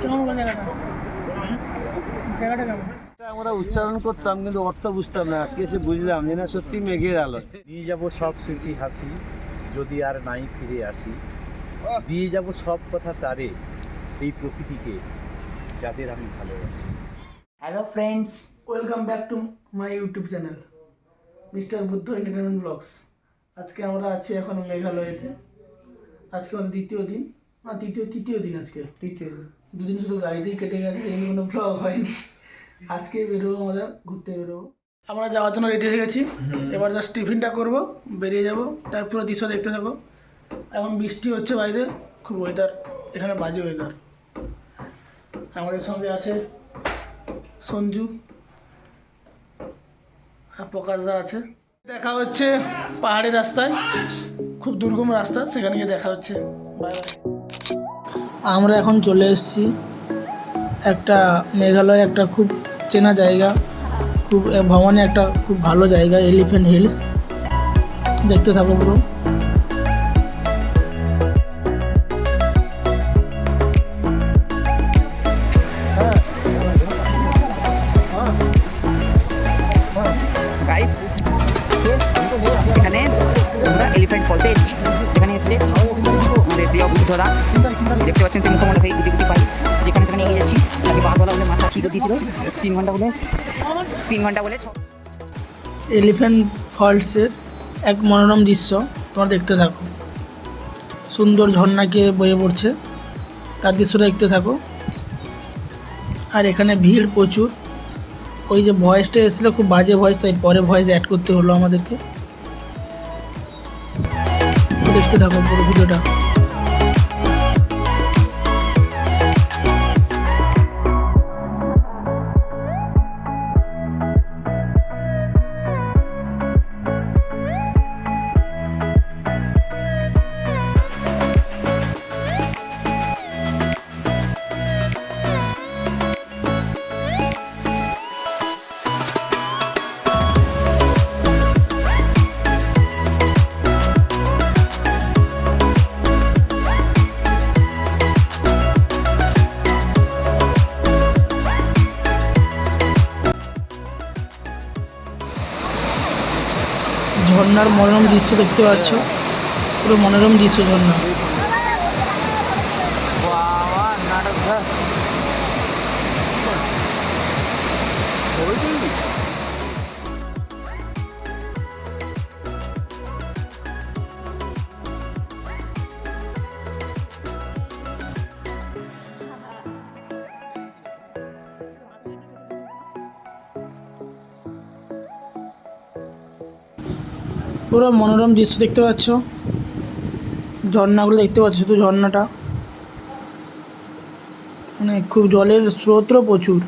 কেমন জায়গাটা? জায়গাটা কেমন? আমরা উচ্চারণ করতাম কিন্তু অর্থ বুঝতাম না। আজকে এসে বুঝলাম যে না সত্যি মেঘের আলো। নিয়ে যাব সব স্মৃতি হাসি যদি আর নাই ফিরে আসি। দিয়ে যাব সব কথা তারে এই প্রকৃতিকে যাদের আমি ভালোবাসি। Hello friends welcome back to my YouTube channel mister Buddha entertainment blogs আজকে আমরা আছি এখন মেঘালয়েতে। আজকে আমাদের দ্বিতীয় দিন না তৃতীয় তৃতীয় দিন আজকে। তৃতীয় দুদিন শুধু গাড়িতেই কেটে গেছে এই কোনো ব্লগ হয়নি। আজকে বেরোবো আমরা ঘুরতে বেরোবো। আমরা যাওয়ার জন্য রেডি হয়ে গেছি। এবার জাস্ট টিফিনটা করব বেরিয়ে যাব তারপরে দৃশ্য দেখতে থাকো এখন বৃষ্টি হচ্ছে বাইরে খুব ওয়েদার এখানে বাজে ওয়েদার আমাদের সঙ্গে আছে সঞ্জু আর প্রকাশদা আছে। দেখা হচ্ছে পাহাড়ি রাস্তায় খুব দুর্গম রাস্তা সেখানে গিয়ে দেখা হচ্ছে। বাই বাই আমরা এখন চলে এসেছি একটা মেঘালয়, একটা খুব চেনা জায়গা, খুব ভ্রমণে একটা খুব ভালো জায়গা এলিফেন্ট হিলস দেখতে থাকো পুরো। বুদ্ধরা দেখতে পাচ্ছেন সেই সেই পাই যেখানে সেখানে এগিয়ে যাচ্ছি। বলে মাথা দিয়েছিল, তিন ঘণ্টা বলে, তিন ঘণ্টা বলে এলিফ্যান্ট ফলসের এক মনোরম দৃশ্য তোমরা দেখতে থাকো। সুন্দর ঝর্ণাকে বয়ে পড়ছে, তার দৃশ্যটা দেখতে থাকো। আর এখানে ভিড় প্রচুর। ওই যে ভয়েসটা এসেছিল, খুব বাজে ভয়েস তাই পরে ভয়েস অ্যাড করতে হলো আমাদেরকে। দেখতে থাকো পুরো ভিডিওটা। ঝর্ণার মনোরম দৃশ্য দেখতে পাচ্ছ? পুরো মনোরম দৃশ্য ঝর্ণা পুরো মনোরম দৃশ্য দেখতে পাচ্ছ। ঝর্ণাগুলো দেখতে পাচ্ছ শুধু ঝর্ণাটা। মানে খুব জলের স্রোতও প্রচুর।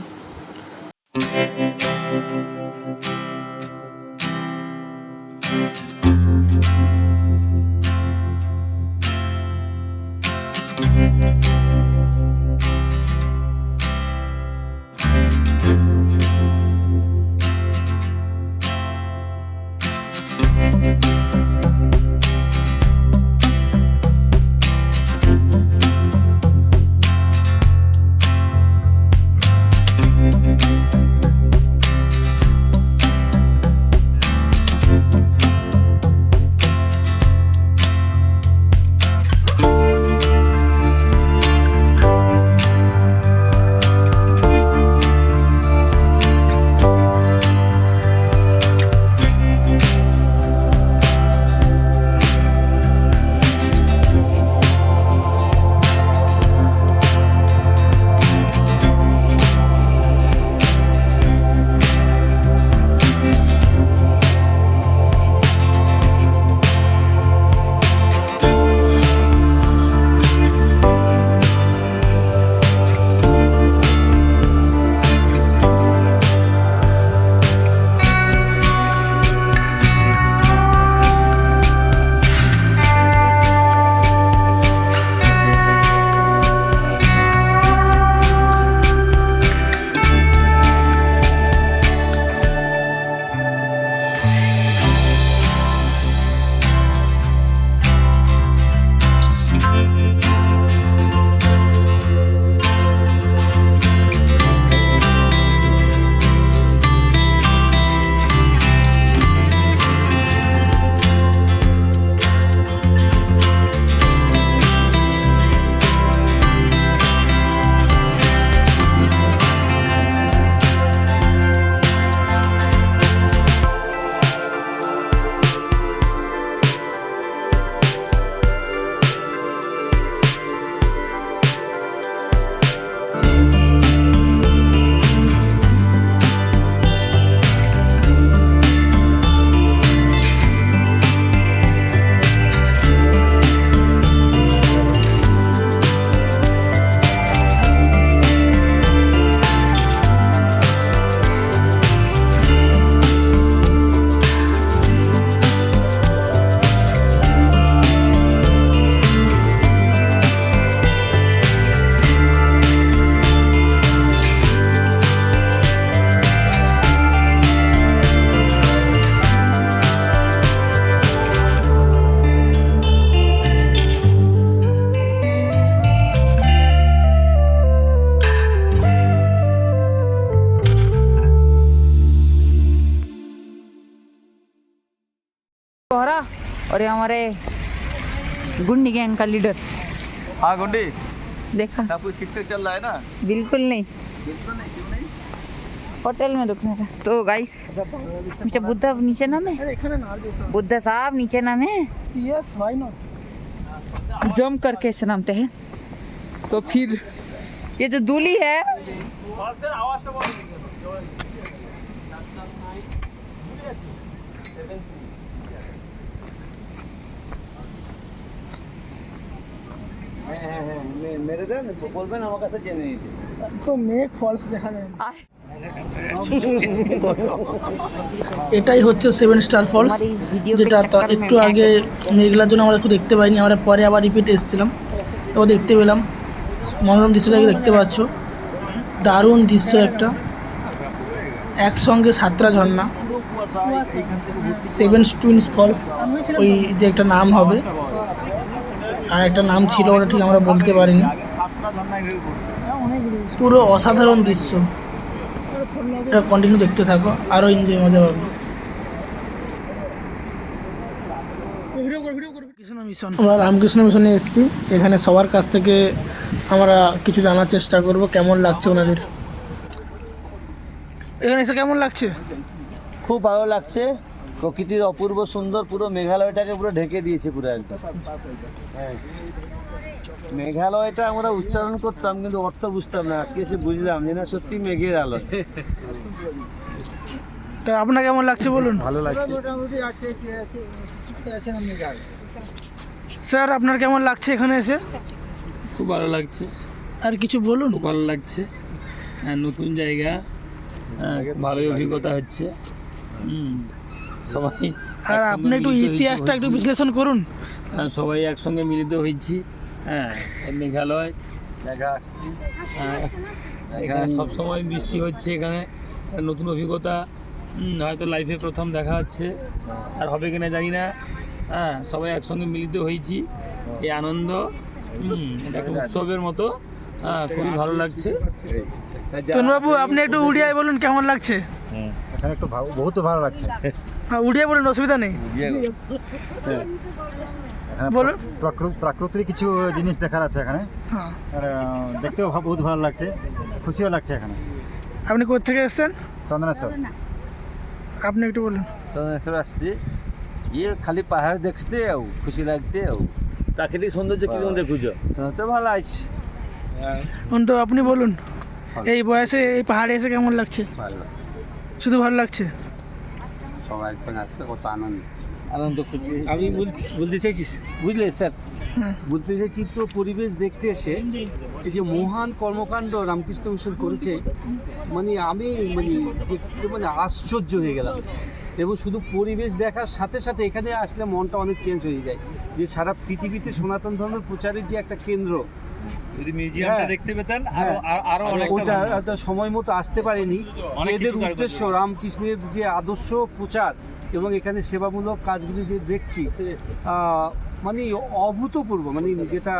और ये हमारे गुंडी गैंग का लीडर। हाँ गुंडी। देखा। ना आपको किससे चल रहा है ना? बिल्कुल नहीं। बिल्कुल नहीं क्यों नहीं? होटल में रुकने का। तो गाइस अच्छा बुद्धा नीचे नाम है। बुद्धा साहब नीचे नाम है। यस व्हाई नॉट जम करके ऐसे नामते हैं। तो फिर? ये जो दूली है। তো মেঘ ফলস দেখা যায় এটাই হচ্ছে সেভেন স্টার ফলস যেটা একটু আগে মেঘলার জন্য আমরা একটু দেখতে পাইনি আমরা পরে আবার রিপিট এসেছিলাম। তো দেখতে পেলাম মনোরম দৃশ্যটাকে দেখতে পাচ্ছ। দারুণ দৃশ্য একটা। একসঙ্গে সাতটা ঝর্ণা। সেভেন টুইন্স ফলস ওই যে একটা নাম হবে। আর একটা নাম ছিল, ওটা ঠিক আমরা বলতে পারিনি। পুরো অসাধারণ দৃশ্য। এটা কন্টিনিউ দেখতে থাকো আরও এনজয় মজা পাবে। আমরা রামকৃষ্ণ মিশনে এসেছি। এখানে সবার কাছ থেকে আমরা কিছু জানার চেষ্টা করব, কেমন লাগছে ওনাদের? এখানে এসে কেমন লাগছে? খুব ভালো লাগছে। প্রকৃতির অপূর্ব সুন্দর পুরো মেঘালয়টাকে পুরো ঢেকে দিয়েছে পুরো একদম। হ্যাঁ। মেঘালয়টা আমরা উচ্চারণ করতাম কিন্তু অর্থ বুঝতাম না। আজকে এসে বুঝলাম যে না সত্যি মেঘের আলো তা আপনার কেমন লাগছে বলুন? ভালো লাগছে। স্যার আপনার কেমন লাগছে এখানে এসে? খুব ভালো লাগছে। আর কিছু বলুন? খুব ভালো লাগছে। হ্যাঁ, নতুন জায়গা। হ্যাঁ, ভালোই অভিজ্ঞতা হচ্ছে। হুম, সবাই আর আপনি একটু ইতিহাসটা একটু বিশ্লেষণ করুন। হ্যাঁ, সবাই একসঙ্গে মিলিত হয়েছি হ্যাঁ মেঘালয় মেঘা আসছি। হ্যাঁ, এখানে সবসময় বৃষ্টি হচ্ছে এখানে নতুন অভিজ্ঞতা। হয়তো লাইফে প্রথম দেখা হচ্ছে। আর হবে কিনা জানি না। হ্যাঁ সবাই একসঙ্গে মিলিত হয়েছি এই আনন্দ এটা একটা উৎসবের মতো। হ্যাঁ খুবই ভালো লাগছে। তনুবাবু আপনি একটু উড়িয়ায় বলুন কেমন লাগছে? এখানে একটু বহুত ভালো লাগছে। হ্যাঁ উড়িয়া বলুন অসুবিধা নেই। বলুন। প্রাকৃতিক কিছু জিনিস দেখার আছে এখানে। হ্যাঁ। আর দেখতেও বহুত ভালো লাগছে। খুশিও লাগছে এখানে। আপনি কোথেকে এসেছেন? চন্দনেশ্বর। আপনি একটু বলুন। চন্দ্রেশ্বর আসছি। ইয়ে খালি পাহাড় দেখতে আও খুশি লাগছে আও। প্রাকৃতিক সৌন্দর্য কীরকম দেখুছ? তো ভালো আছে। তো আপনি বলুন এই বয়সে এই পাহাড়ে এসে কেমন লাগছে? ভালো। শুধু ভালো লাগছে? সবাই সঙ্গে আসছে কত আনন্দ। আনন্দ খুশি আমি বলতে চাইছিস? বুঝলে স্যার? হ্যাঁ। বলতে চাইছি তো পরিবেশ দেখতে এসে এই যে মহান কর্মকাণ্ড রামকৃষ্ণ মিশন করেছে মানে আমি মানে যে মানে আশ্চর্য হয়ে গেলাম। এবং শুধু পরিবেশ দেখার সাথে সাথে এখানে আসলে মনটা অনেক চেঞ্জ হয়ে যায়। যে সারা পৃথিবীতে সনাতন ধর্মের প্রচারের যে একটা কেন্দ্র যদি মিউজিয়ামটা দেখতে পেতেন আরও আরও ওটা সময় মতো আসতে পারেনি। এদের উদ্দেশ্য রামকৃষ্ণের যে আদর্শ প্রচার এবং এখানে সেবামূলক কাজগুলি যে দেখছি মানে অভূতপূর্ব মানে যেটা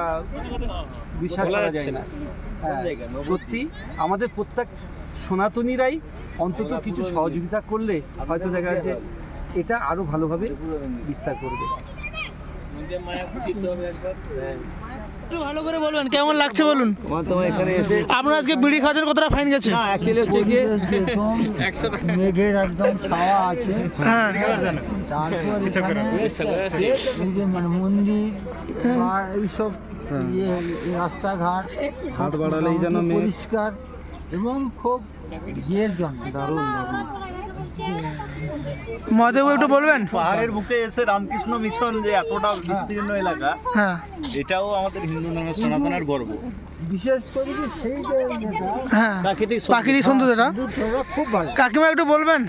বিশ্বাস করা যায় না। হ্যাঁ, সত্যি আমাদের প্রত্যেক সনাতনীরাই অন্তত কিছু সহযোগিতা করলে হয়তো দেখা যাচ্ছে এটা আরও ভালোভাবে বিস্তার করবে। একটু ভালো করে বলবেন কেমন লাগছে বলুন? আমার তোমার এখানে এসে আপনার আজকে বিড়ি খাওয়ার কতটা ফাইন গেছে? না অ্যাকচুয়ালি হচ্ছে গিয়ে মেঘের একদম ছাওয়া আছে। হ্যাঁ। তারপর এখানে এই যে মানে মন্দির বা এইসব ইয়ে এই রাস্তাঘাট হাত বাড়ালেই যেন পরিষ্কার এবং খুব ইয়ের জন্য। দারুণ দারুণ। মহাদেব একটু বলবেন? পাহাড়ের বুকে এসে রামকৃষ্ণ মিশন যে এতটা বিস্তীর্ণ এলাকা হ্যাঁ। এটাও আমাদের হিন্দু নামের সনাতনের গর্ব। বিশেষ করে সেই হ্যাঁ। প্রাকৃতিক প্রাকৃতিক সৌন্দর্যটা? খুব ভালো। কাকিমা একটু বলবেন?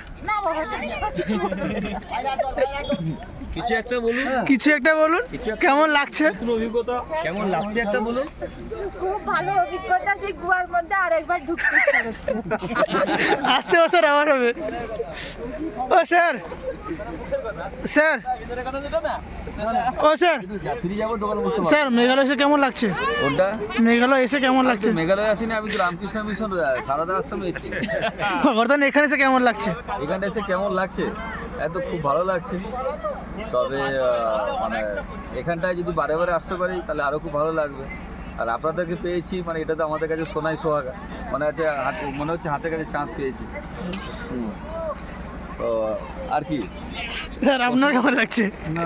কিছু একটা বলুন। কিছু একটা বলুন কেমন লাগছে? নতুন অভিজ্ঞতা কেমন লাগছে একটা বলুন? খুব ভালো অভিজ্ঞতা সেই গুহার মধ্যে আরেকবার ঢুকতে ইচ্ছা করছে। আসছে বছর আবার হবে। ও স্যার। স্যার। ও স্যার। স্যার মেঘালয় এসে কেমন লাগছে? কোনটা? মেঘালয় এসে কেমন লাগছে? মেঘালয় আসিনি আমি তো রামকৃষ্ণ মিশন সারদা আশ্রমে এসেছি। বর্তমানে এখানে এসে কেমন লাগছে? এখানটা এসে কেমন লাগছে? এত খুব ভালো লাগছে। তবে মানে এখানটায় যদি বারে বারে আসতে পারি তাহলে আরও খুব ভালো লাগবে। আর আপনাদেরকে পেয়েছি মানে এটা তো আমাদের কাছে সোনাই সোহাগা। মনে হচ্ছে হাতে মনে হচ্ছে হাতের কাছে চাঁদ পেয়েছি। হুম। তো আর কি? স্যার আপনার কেমন লাগছে? না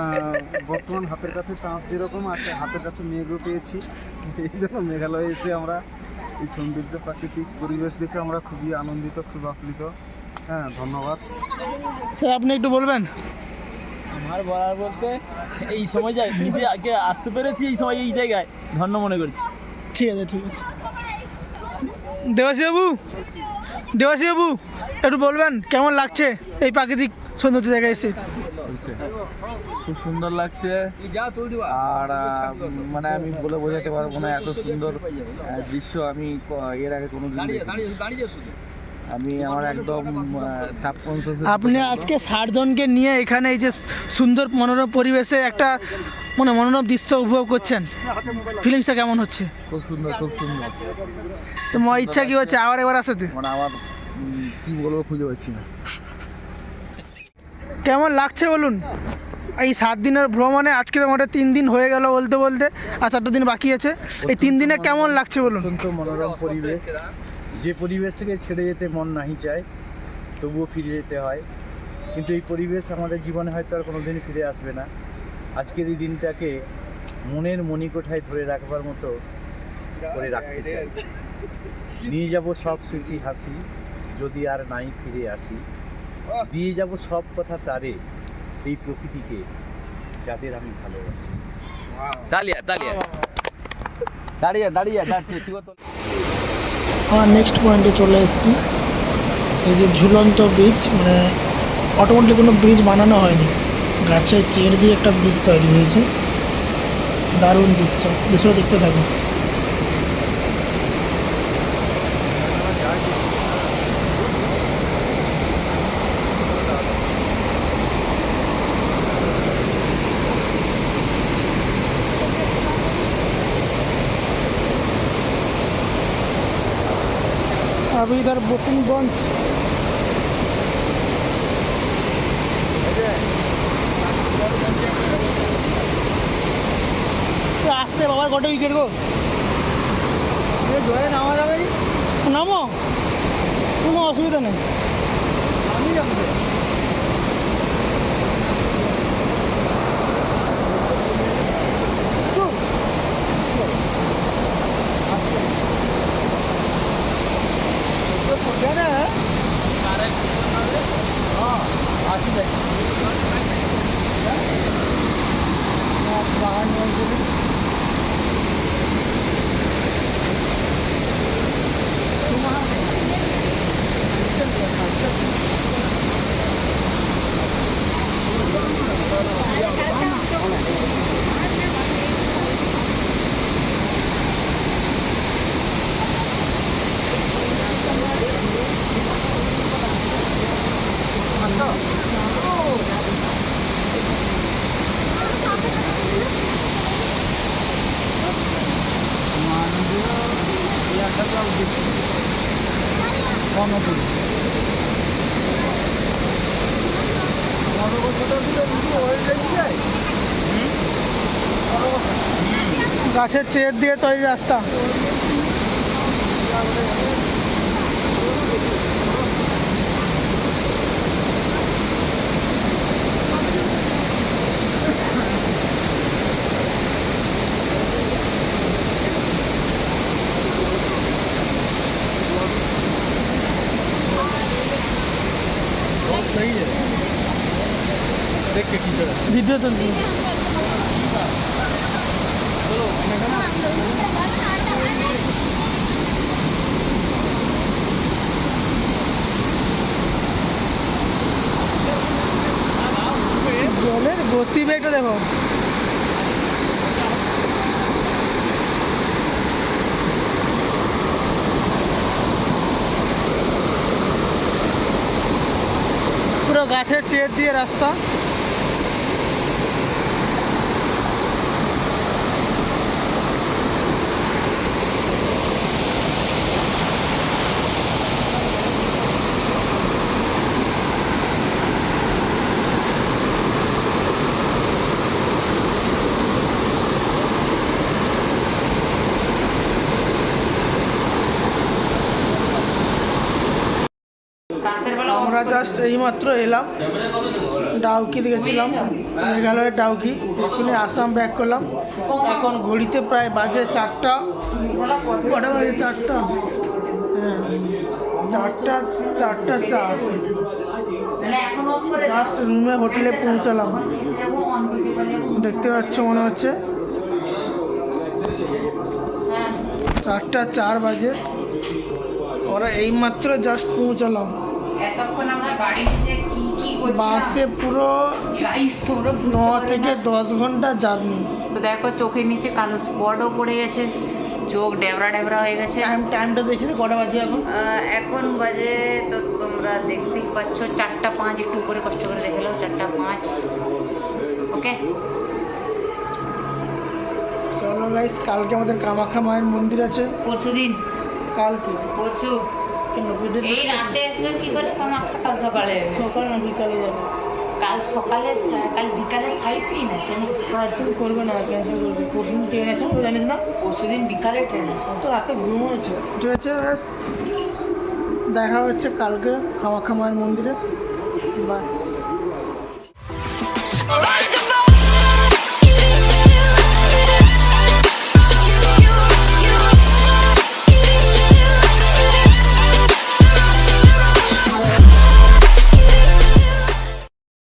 বর্তমান হাতের কাছে চাঁদ যেরকম আছে হাতের কাছে মেঘও পেয়েছি। এই জন্য মেঘালয়ে এসে আমরা এই সৌন্দর্য প্রাকৃতিক পরিবেশ দেখে আমরা খুবই আনন্দিত খুব আপ্লিত। হ্যাঁ ধন্যবাদ। স্যার আপনি একটু বলবেন? আমার বলার বলতে এই সময় যাই নিজে আগে আসতে পেরেছি এই সময় এই জায়গায়। ধন্য মনে করছি। ঠিক আছে ঠিক আছে। দেবাসী বাবু দেবাসী বাবু একটু বলবেন কেমন লাগছে এই প্রাকৃতিক সৌন্দর্য জায়গায় এসে? খুব সুন্দর লাগছে। আর মানে আমি বলে বোঝাতে পারব না এত সুন্দর দৃশ্য আমি এর আগে কোনো আমি আমার একদম সাবকনসিয়াস আপনি আজকে ষাট জনকে নিয়ে এখানে এই যে সুন্দর মনোরম পরিবেশে একটা মানে মনোরম দৃশ্য উপভোগ করছেন। ফিলিংসটা কেমন হচ্ছে? খুব সুন্দর খুব সুন্দর। তো আমার ইচ্ছা কি হচ্ছে? আবার একবার আসাতে? মানে আমার কি বলব খুঁজে পাচ্ছি না। কেমন লাগছে বলুন? এই সাত দিনের ভ্রমণে আজকে তো মোটে তিন দিন হয়ে গেল বলতে বলতে আর চারটা দিন বাকি আছে। এই তিন দিনে কেমন লাগছে বলুন? মনোরম পরিবেশ। যে পরিবেশ থেকে ছেড়ে যেতে মন নাহি চায় তবুও ফিরে যেতে হয়। কিন্তু এই পরিবেশ আমাদের জীবনে হয়তো আর কোনো দিন ফিরে আসবে না। আজকের এই দিনটাকে মনের মণিকোঠায় ধরে রাখবার মতো করে রাখতে চাই নিয়ে যাব সব স্মৃতি হাসি যদি আর নাই ফিরে আসি। দিয়ে যাব সব কথা তারে এই প্রকৃতিকে যাদের আমি ভালোবাসি। দাঁড়িয়ে। দাঁড়িয়ে দাঁড়িয়ে দাঁড়িয়ে। আমার নেক্সট পয়েন্টে চলে এসেছি। এই যে ঝুলন্ত ব্রিজ মানে অটোমেটিক কোনো ব্রিজ বানানো হয়নি। গাছের চের দিয়ে একটা ব্রিজ তৈরি হয়েছে। দারুণ দৃশ্য। দৃশ্য দেখতে থাকুন। अभी इधर बुकिंग बंद আসতে বাবার কত উইকেট গো জয়ে নামা যাবে নামো কোনো অসুবিধা নেই গাছের চেয়ার দিয়ে তৈরি রাস্তা। ভিডিও তুলবি। জলের বেটা দেখো। পুরো গাছের চেয়ে দিয়ে রাস্তা। আমরা জাস্ট এইমাত্র এলাম। ডাউকি গেছিলাম মেঘালয়ের ডাউকি। এখানে আসাম ব্যাক করলাম। এখন ঘড়িতে প্রায় বাজে চারটা। কটা বাজে চারটা? হ্যাঁ চারটা চারটা চার। জাস্ট রুমে হোটেলে পৌঁছালাম। দেখতে পাচ্ছ, মনে হচ্ছে। চারটা চার বাজে। ওরা এইমাত্র জাস্ট পৌঁছালাম। এতক্ষণ আমরা বাড়িতে কি কি বাসে পুরো গাইস তোমরা ন থেকে দশ ঘণ্টা জার্নি। তো দেখো চোখের নিচে কালো স্পটও পড়ে গেছে। চোখ ডেবরা ডেবরা হয়ে গেছে। টাইম টাইমটা দেখি কটা বাজে এখন? এখন বাজে তো তোমরা দেখতেই পাচ্ছ চারটা পাঁচ একটু উপরে কষ্ট করে দেখে নাও চারটা পাঁচ। ওকে চলো গাইস কালকে আমাদের কামাখ্যা মায়ের মন্দির আছে। পরশু দিন কালকে। পরশু। কেন এই রাতে এসে কি করে কামাখ্যা কাল সকালে। সকাল না বিকালে যাব। কাল সকালে কাল বিকালে সাইট সিন আছে না? ক্যান্সেল করবে না ক্যান্সেল করবে পরশুদিন ট্রেন আছে তো জানিস না? পরশু দিন বিকালে ট্রেন আছে। তো রাতে ঘুম হয়েছে। ঠিক আছে ব্যাস দেখা হচ্ছে কালকে খাওয়া খামার মন্দিরে। বাই